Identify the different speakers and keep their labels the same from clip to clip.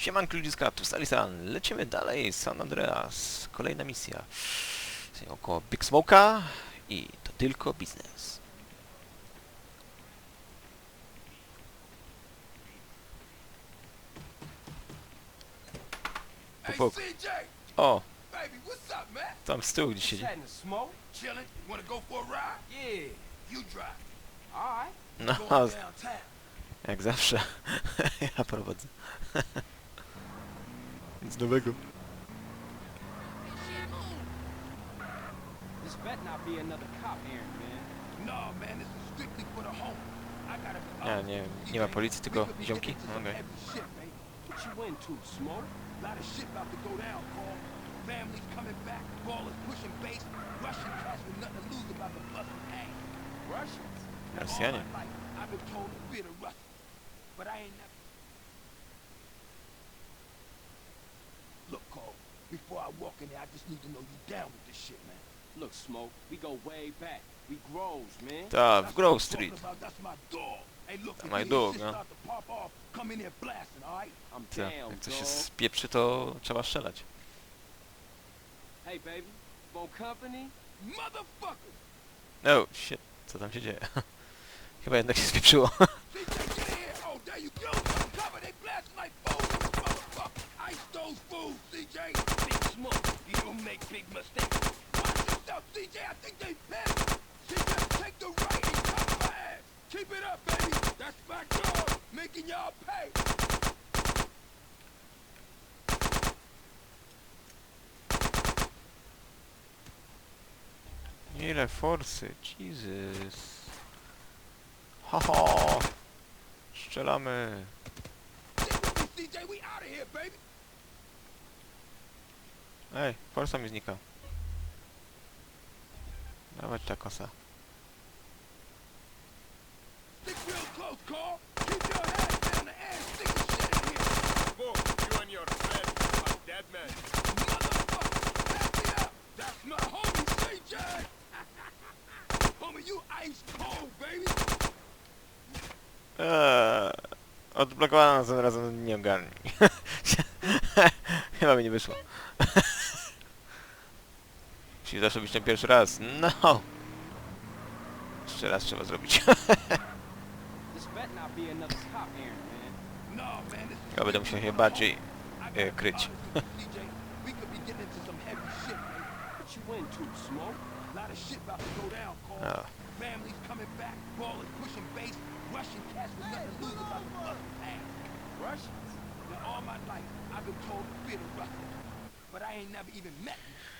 Speaker 1: Siemanko ludziska, tu Stalisan. Lecimy dalej, San Andreas. Kolejna misja. Około Big Smoke'a i to tylko biznes.
Speaker 2: Hey,
Speaker 1: Puk.
Speaker 2: CJ,
Speaker 1: O,
Speaker 2: baby, what's up, man?
Speaker 1: tam z tyłu gdzieś siedzi. No, jak zawsze. ja prowadzę. Nic nowego.
Speaker 3: This better not be another cop errand, man.
Speaker 2: No, man, this is strictly for the home. I gotta be
Speaker 1: Nie, nie, nie ma
Speaker 2: CJ.
Speaker 1: policji, tylko ziomki.
Speaker 2: getting into some
Speaker 1: Okej.
Speaker 2: heavy shit, man.
Speaker 3: What you into, smoke?
Speaker 2: Lot of shit about to go down, Carl. Families coming back, ballers pushing base, Russian cats with nothing to lose about the busting hang.
Speaker 3: Russians?
Speaker 2: Now, all
Speaker 1: Rosjanie.
Speaker 2: my life, I've been told to fear the Russians, but I ain't never. Look, Carl, before I just need to know you down with this shit, man.
Speaker 3: Look, smoke, we go way back. We grows, man.
Speaker 1: Ta, w Grove Street.
Speaker 2: That's my dog.
Speaker 3: I'm
Speaker 1: Ta, jak coś się spieprzy, to trzeba strzelać.
Speaker 3: Hey, baby, company?
Speaker 2: Motherfucker!
Speaker 1: No, shit, co tam się dzieje? Chyba jednak się spieprzyło.
Speaker 2: CJ, get in here! There you go! Cover, they blasting like fools, motherfucker! Ice those fools, CJ! Big smoke, you don't make big mistakes. Watch yourself, CJ, I think they pissed! CJ, take the right and cover my ass! Keep it up, baby! That's my dog, making y'all pay!
Speaker 1: Ile forsy, Jesus. Haha! Strzelamy.
Speaker 2: Stick with me, we out of here, baby!
Speaker 1: Ej, forsa mi znika. Dawać ta kosa. Eee, odblokowana tym razem nie ogarnij. Chyba mi nie wyszło. Musi zawsze być ten pierwszy raz. No! Jeszcze raz trzeba zrobić.
Speaker 2: No,
Speaker 1: Ja będę musiał się bardziej e, kryć. No.
Speaker 2: Ass.
Speaker 3: Russians?
Speaker 2: Now, all my life, I've been told to fear the Russians, but I ain't never even met them.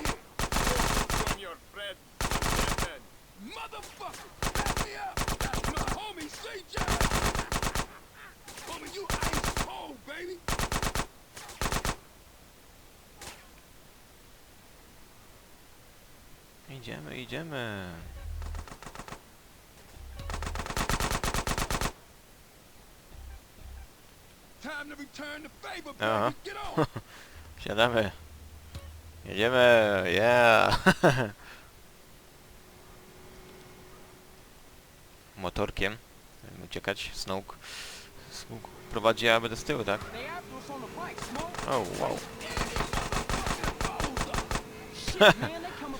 Speaker 2: you and your
Speaker 4: friend are dead men.
Speaker 2: Motherfucker! Back me up! That's my homie, CJ! homie, you ice cold, baby!
Speaker 1: Idziemy, idziemy.
Speaker 2: Time to return the favor, baby!
Speaker 1: Uh-huh.
Speaker 2: Get on!
Speaker 1: Siadamy. Jedziemy, yeah. Motorkiem. Uciekać. Snoke. Snoke prowadzi, a ja będę z tyłu, tak? O, wow.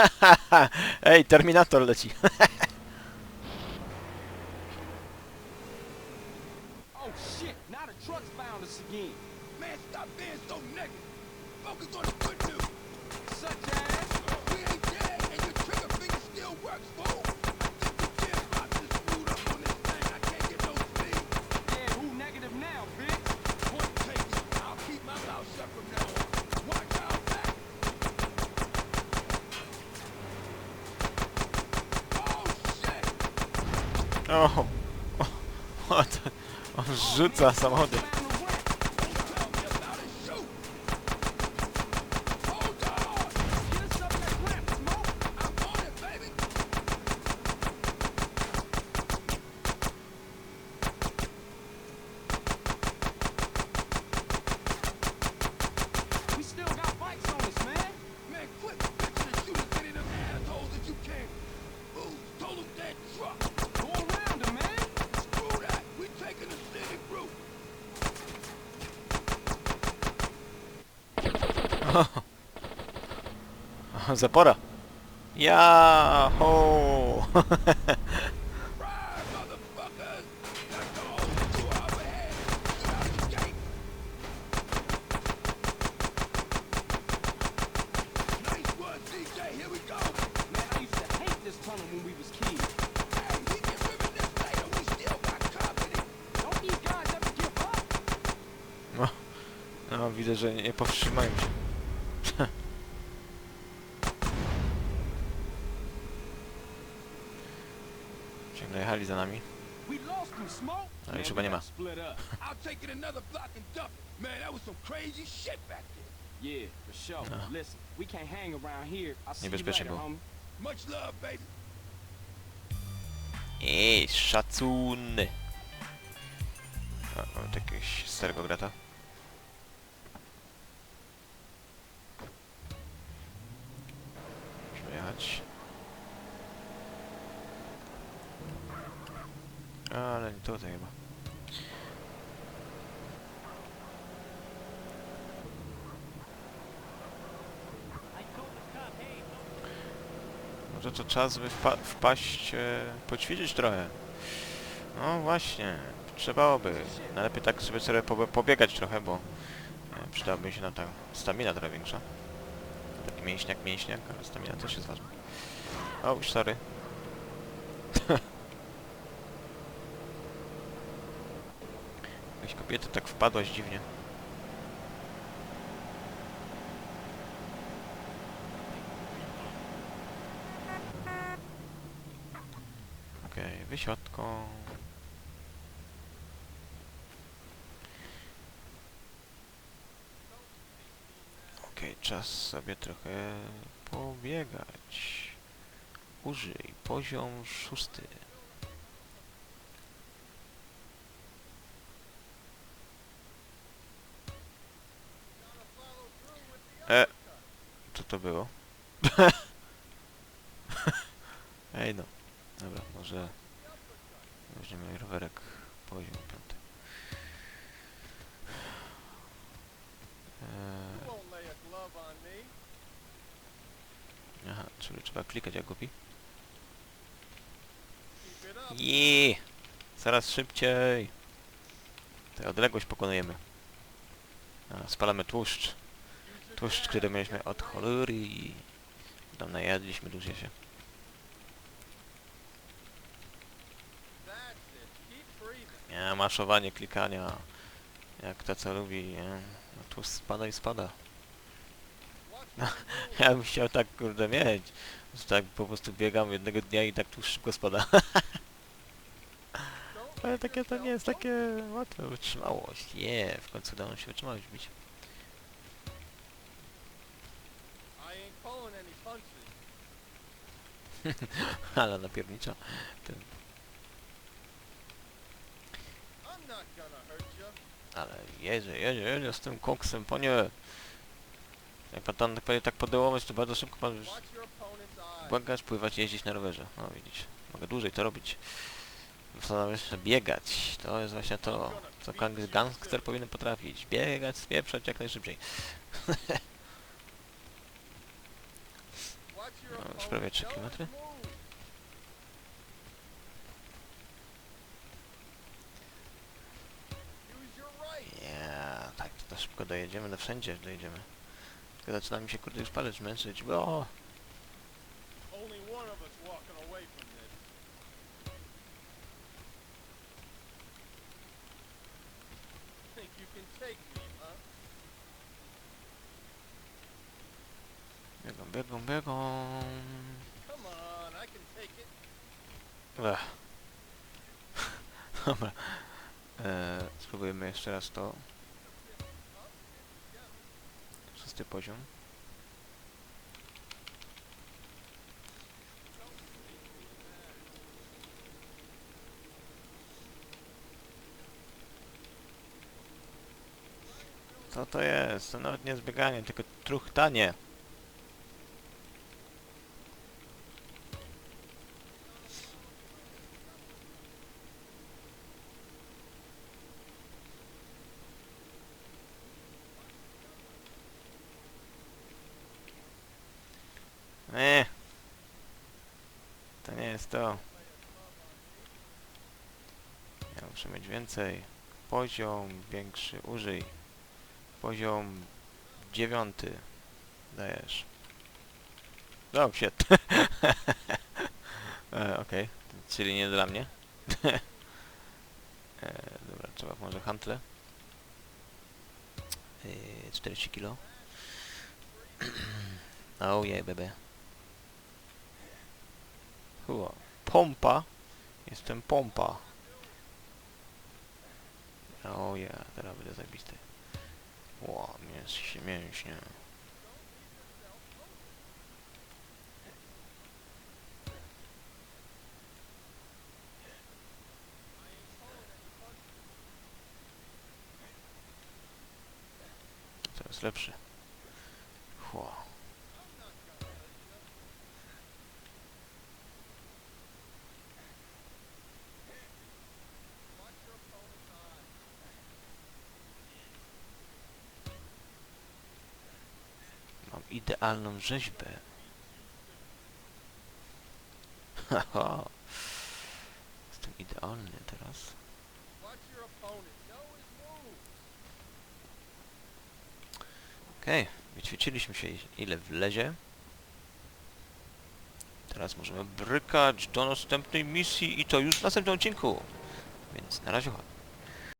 Speaker 3: Ehi, terminato la alla C.
Speaker 1: O! o, o to, on rzuca
Speaker 2: samochodem.
Speaker 1: zapora.
Speaker 3: Ja, ho. No,
Speaker 1: no widzę, że nie powstrzymają się. Ciągle jechali za nami. Ale
Speaker 3: już
Speaker 1: chyba nie ma. No. Niebezpiecznie było. Ej, szacuny! O, mam jakiegoś starego grata. Musimy jechać. nie tutaj chyba. Może to czas, by wpa wpaść, e, poćwiczyć trochę. No właśnie, trzebałoby. Najlepiej tak sobie sobie pobiegać trochę, bo e, przydałaby mi się ta stamina trochę większa. Taki mięśniak, mięśniak, ale stamina też jest ważna. O, oh, sorry. Jakaś kobieta tak wpadłaś dziwnie. Okej, okay, wysiadką. Okej, okay, czas sobie trochę pobiegać. Użyj poziom szósty. to było? Ej no. Dobra, może... Weźmiemy rowerek poziom piąty. Eee... Aha, czyli trzeba klikać jak głupi. Jeee! Zaraz szybciej! Tę odległość pokonujemy. A, spalamy tłuszcz. Tłuszcz, który mieliśmy od cholery i... Tam najadliśmy dużo się. Nie, maszowanie klikania. Jak to co lubi, nie? No tu spada i spada. No, ja bym chciał tak kurde mieć. Że tak po prostu biegam jednego dnia i tak tu szybko spada. Ale takie to nie jest takie łatwe. Wytrzymałość. Je, yeah, w końcu udało się wytrzymałość bić. Ale napiernicza.
Speaker 4: You.
Speaker 1: Ale jedzie, jedzie, jedzie z tym koksem, panie. Jak pan tam tak podołować, to bardzo szybko pan
Speaker 4: Watch your
Speaker 1: pływać, jeździć na rowerze. No widzicie, mogę dłużej to robić. Zastanawiam się, biegać. To jest właśnie to, co gang- gangster powinien potrafić. Biegać, spieprzać jak najszybciej. No, już prawie trzy
Speaker 4: nose
Speaker 1: kilometry.
Speaker 4: move. Use your right.
Speaker 1: Ja, tak, to szybko dojedziemy, no wszędzie dojedziemy. Tylko zaczyna mi się kurde już palec męczyć, bo...
Speaker 4: Think
Speaker 1: Biegą, biegą. Ech. Dobra. Eee, spróbujemy jeszcze raz to. Szósty poziom. Co to jest? To nawet nie zbieganie, tylko truchtanie. Nie. To nie jest to. Ja muszę mieć więcej. Poziom większy, użyj. Poziom dziewiąty. Dajesz. No, shit. e, Okej, czyli nie dla mnie. e, dobra, trzeba może hantle. E, 40 kilo. Oh yeah, bebe. Chyba. Pompa. Jestem pompa. Oh yeah, teraz będę zabisty. Ło, mięśnie, mięśnie. Coraz lepszy. Ło. Mam idealną rzeźbę. Haha. Jestem idealny teraz. Okej, wyćwiczyliśmy się ile wlezie. Teraz możemy brykać do następnej misji i to już w następnym odcinku. Więc na razie.